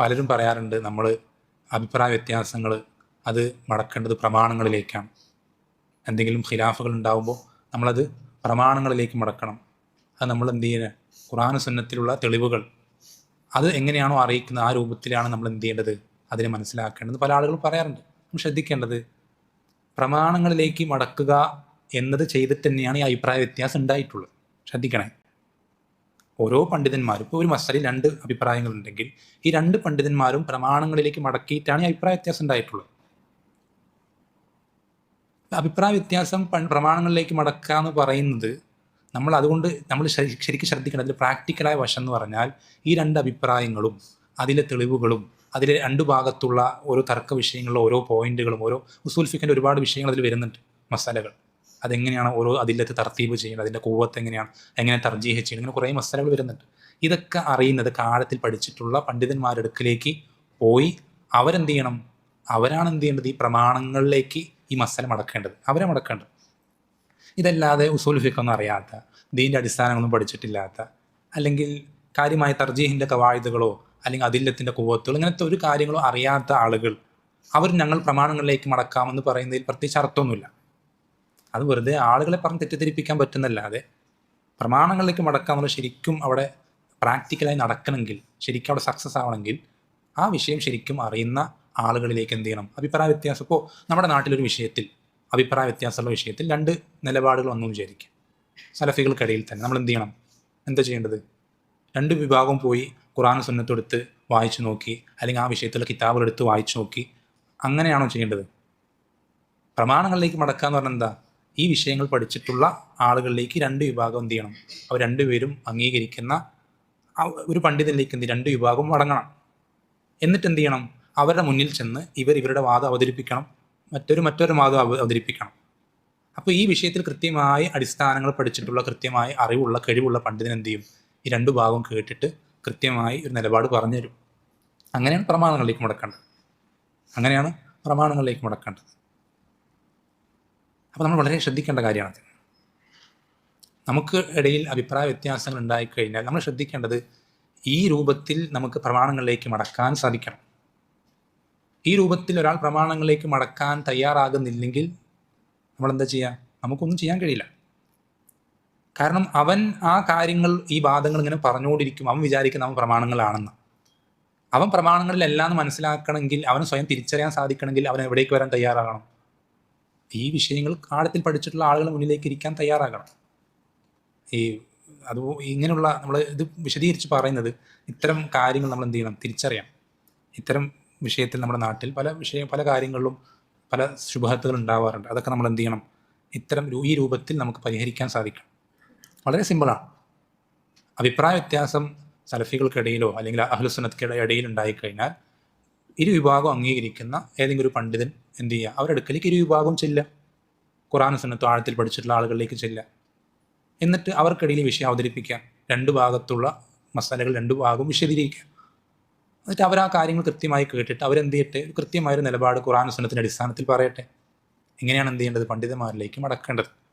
പലരും പറയാറുണ്ട് നമ്മൾ അഭിപ്രായ വ്യത്യാസങ്ങൾ അത് മടക്കേണ്ടത് പ്രമാണങ്ങളിലേക്കാണ്. എന്തെങ്കിലും ഖിലാഫുകൾ ഉണ്ടാകുമ്പോൾ നമ്മളത് പ്രമാണങ്ങളിലേക്ക് മടക്കണം. അത് നമ്മൾ എന്ത് ചെയ്യുന്നത് ഖുറാൻ സുന്നത്തിലുള്ള തെളിവുകൾ. അത് എങ്ങനെയാണോ അറിയിക്കുന്നത് ആ രൂപത്തിലാണ് നമ്മൾ എന്ത് ചെയ്യേണ്ടത് അതിനെ മനസ്സിലാക്കേണ്ടത്. പല ആളുകളും പറയാറുണ്ട് നമ്മൾ ശ്രദ്ധിക്കേണ്ടത് പ്രമാണങ്ങളിലേക്ക് മടക്കുക എന്നത് ചെയ്തിട്ട് തന്നെയാണ് ഈ അഭിപ്രായ വ്യത്യാസം ഉണ്ടായിട്ടുള്ളത്. ശ്രദ്ധിക്കണേ. ഓരോ പണ്ഡിതന്മാരും ഇപ്പോൾ ഒരു മസലിൽ രണ്ട് അഭിപ്രായങ്ങളുണ്ടെങ്കിൽ ഈ രണ്ട് പണ്ഡിതന്മാരും പ്രമാണങ്ങളിലേക്ക് മടക്കിയിട്ടാണ് ഈ അഭിപ്രായ വ്യത്യാസം ഉണ്ടായിട്ടുള്ളത്. അഭിപ്രായ വ്യത്യാസം പ്രമാണങ്ങളിലേക്ക് മടക്കുക എന്ന് പറയുന്നത് നമ്മൾ അതുകൊണ്ട് നമ്മൾ ശരി- ശരിക്കും ശ്രദ്ധിക്കണം അതിൽ പ്രാക്ടിക്കലായ വശം എന്ന് പറഞ്ഞാൽ ഈ രണ്ട് അഭിപ്രായങ്ങളും അതിലെ തെളിവുകളും അതിലെ രണ്ട് ഭാഗത്തുള്ള ഓരോ തർക്ക വിഷയങ്ങളിലെ ഓരോ പോയിന്റുകളും ഓരോ ഉസൂൽഫിക്കന്റെ ഒരുപാട് വിഷയങ്ങൾ അതിൽ വരുന്നുണ്ട് മസാലകൾ. അതെങ്ങനെയാണ് ഓരോ അതിലത്തെ തർത്തീബ് ചെയ്യുന്നത് അതിന്റെ കൂവത്ത് എങ്ങനെയാണ് എങ്ങനെ തർജീഹ ചെയ്യുന്നത് ഇങ്ങനെ കുറേ മസാലകൾ വരുന്നുണ്ട്. ഇതൊക്കെ അറിയുന്നത് കാലത്തിൽ പഠിച്ചിട്ടുള്ള പണ്ഡിതന്മാരുടെ അടുക്കിലേക്ക് പോയി അവരെന്ത് ചെയ്യണം? അവരാണ് എന്ത് ചെയ്യേണ്ടത്? ഈ പ്രമാണങ്ങളിലേക്ക് ഈ മസാല മടക്കേണ്ടത് അവരെ മടക്കേണ്ടത് ഇതല്ലാതെ ഉസൂൽ ഫിക്കൊന്നും അറിയാത്ത ദീന്റെ അടിസ്ഥാനങ്ങളൊന്നും പഠിച്ചിട്ടില്ലാത്ത അല്ലെങ്കിൽ കാര്യമായ തർജീഹിന്റെ കവായുതകളോ അല്ലെങ്കിൽ അതില്ലത്തിന്റെ കുവത്തുകൾ ഇങ്ങനത്തെ ഒരു കാര്യങ്ങളോ അറിയാത്ത ആളുകൾ അവർ ഞങ്ങൾ പ്രമാണങ്ങളിലേക്ക് മടക്കാമെന്ന് പറയുന്നതിൽ പ്രത്യേകിച്ച് അർത്ഥമൊന്നുമില്ല. അത് വെറുതെ ആളുകളെ പറഞ്ഞ് തെറ്റിദ്ധരിപ്പിക്കാൻ പറ്റുന്നല്ലാതെ പ്രമാണങ്ങളിലേക്ക് മടക്കാമെന്ന് ശരിക്കും അവിടെ പ്രാക്ടിക്കലായി നടക്കണമെങ്കിൽ ശരിക്കും അവിടെ സക്സസ് ആവണമെങ്കിൽ ആ വിഷയം ശരിക്കും അറിയുന്ന ആളുകളിലേക്ക് എന്ത് ചെയ്യണം? അഭിപ്രായ വ്യത്യാസം. ഇപ്പോൾ നമ്മുടെ നാട്ടിലൊരു വിഷയത്തിൽ അഭിപ്രായ വ്യത്യാസമുള്ള വിഷയത്തിൽ രണ്ട് നിലപാടുകൾ വന്നു വിചാരിക്കുക സലഫികൾക്കിടയിൽ തന്നെ നമ്മൾ എന്ത് ചെയ്യണം? എന്താ ചെയ്യേണ്ടത്? രണ്ട് വിഭാഗം പോയി ഖുറാൻ സുന്നത്തെടുത്ത് വായിച്ചു നോക്കി അല്ലെങ്കിൽ ആ വിഷയത്തിലുള്ള കിതാബുകൾ എടുത്ത് വായിച്ചു നോക്കി അങ്ങനെയാണോ ചെയ്യേണ്ടത്? പ്രമാണങ്ങളിലേക്ക് മടക്കുക എന്ന് പറഞ്ഞാൽ എന്താ? ഈ വിഷയങ്ങൾ പഠിച്ചിട്ടുള്ള ആളുകളിലേക്ക് രണ്ട് വിഭാഗം എന്ത് ചെയ്യണം? അവർ രണ്ടുപേരും അംഗീകരിക്കുന്ന ഒരു പണ്ഡിതനിലേക്ക് എന്ത് രണ്ട് വിഭാഗവും അടങ്ങണം. എന്നിട്ട് എന്ത് ചെയ്യണം? അവരുടെ മുന്നിൽ ചെന്ന് ഇവർ ഇവരുടെ വാദം അവതരിപ്പിക്കണം. മറ്റൊരു മറ്റൊരു വാദം അവ- അവതരിപ്പിക്കണം. അപ്പോൾ ഈ വിഷയത്തിൽ കൃത്യമായ അടിസ്ഥാനങ്ങൾ പഠിച്ചിട്ടുള്ള കൃത്യമായ അറിവുള്ള കഴിവുള്ള പണ്ഡിതൻ എന്ത് ചെയ്യും? ഈ രണ്ടു ഭാഗവും കേട്ടിട്ട് കൃത്യമായി ഒരു നിലപാട് പറഞ്ഞു തരും അങ്ങനെയാണ് പ്രമാണങ്ങളിലേക്ക് മുടക്കേണ്ടത്. അങ്ങനെയാണ് പ്രമാണങ്ങളിലേക്ക് മുടക്കേണ്ടത്. അപ്പോൾ നമ്മൾ വളരെ ശ്രദ്ധിക്കേണ്ട കാര്യമാണ്. നമുക്ക് ഇടയിൽ അഭിപ്രായ വ്യത്യാസങ്ങൾ ഉണ്ടായിക്കഴിഞ്ഞാൽ നമ്മൾ ശ്രദ്ധിക്കേണ്ടത് ഈ രൂപത്തിൽ നമുക്ക് പ്രമാണങ്ങളിലേക്ക് മടക്കാൻ സാധിക്കണം. ഈ രൂപത്തിൽ ഒരാൾ പ്രമാണങ്ങളിലേക്ക് മടക്കാൻ തയ്യാറാകുന്നില്ലെങ്കിൽ നമ്മളെന്താ ചെയ്യുക നമുക്കൊന്നും ചെയ്യാൻ കഴിയില്ല. കാരണം അവൻ ആ കാര്യങ്ങൾ ഈ വാദങ്ങൾ ഇങ്ങനെ പറഞ്ഞുകൊണ്ടിരിക്കും. അവൻ വിചാരിക്കുന്ന അവൻ പ്രമാണങ്ങളാണെന്ന്. അവൻ പ്രമാണങ്ങളിലെല്ലാം മനസ്സിലാക്കണമെങ്കിൽ അവന് സ്വയം തിരിച്ചറിയാൻ സാധിക്കണമെങ്കിൽ അവൻ എവിടേക്ക് വരാൻ തയ്യാറാകണം. ഈ വിഷയങ്ങൾ ആഴത്തിൽ പഠിച്ചിട്ടുള്ള ആളുകൾ മുന്നിലേക്ക് ഇരിക്കാൻ തയ്യാറാകണം. ഈ അത് ഇങ്ങനെയുള്ള നമ്മൾ ഇത് വിശദീകരിച്ച് പറയുന്നത് ഇത്തരം കാര്യങ്ങൾ നമ്മൾ എന്ത് ചെയ്യണം? തിരിച്ചറിയാം ഇത്തരം വിഷയത്തിൽ നമ്മുടെ നാട്ടിൽ പല വിഷയ പല കാര്യങ്ങളിലും പല ശുഭഹത്തുകൾ ഉണ്ടാവാറുണ്ട്. അതൊക്കെ നമ്മൾ എന്ത് ചെയ്യണം? ഇത്തരം ഈ രൂപത്തിൽ നമുക്ക് പരിഹരിക്കാൻ സാധിക്കണം. വളരെ സിമ്പിളാണ്. അഭിപ്രായ വ്യത്യാസം സലഫികൾക്കിടയിലോ അല്ലെങ്കിൽ അഹ്ലുസുന്നത്തിന്റെ ഇടയിൽ ഉണ്ടായിക്കഴിഞ്ഞാൽ ഇരു വിഭാഗം അംഗീകരിക്കുന്ന ഏതെങ്കിലും ഒരു പണ്ഡിതൻ എന്ത് ചെയ്യുക? അവരുടെ അടുക്കലേക്ക് ഇരുവിഭാഗം ചെല്ലുക. ഖുറാൻ സുന്നത്ത് ആഴത്തിൽ പഠിച്ചിട്ടുള്ള ആളുകളിലേക്ക് ചെല്ലുക. എന്നിട്ട് അവർക്കിടയിൽ വിഷയം അവതരിപ്പിക്കുക. രണ്ട് ഭാഗത്തുള്ള മസാലകൾ രണ്ട് ഭാഗവും വിശദീകരിക്കുക. എന്നിട്ട് അവർ ആ കാര്യങ്ങൾ കൃത്യമായി കേട്ടിട്ട് അവരെന്ത് ചെയ്യട്ടെ? കൃത്യമായൊരു നിലപാട് ഖുറാൻ സുന്നത്തിന്റെ അടിസ്ഥാനത്തിൽ പറയട്ടെ. എങ്ങനെയാണ് എന്ത് ചെയ്യേണ്ടത്? പണ്ഡിതന്മാരിലേക്ക് മടക്കേണ്ടത്.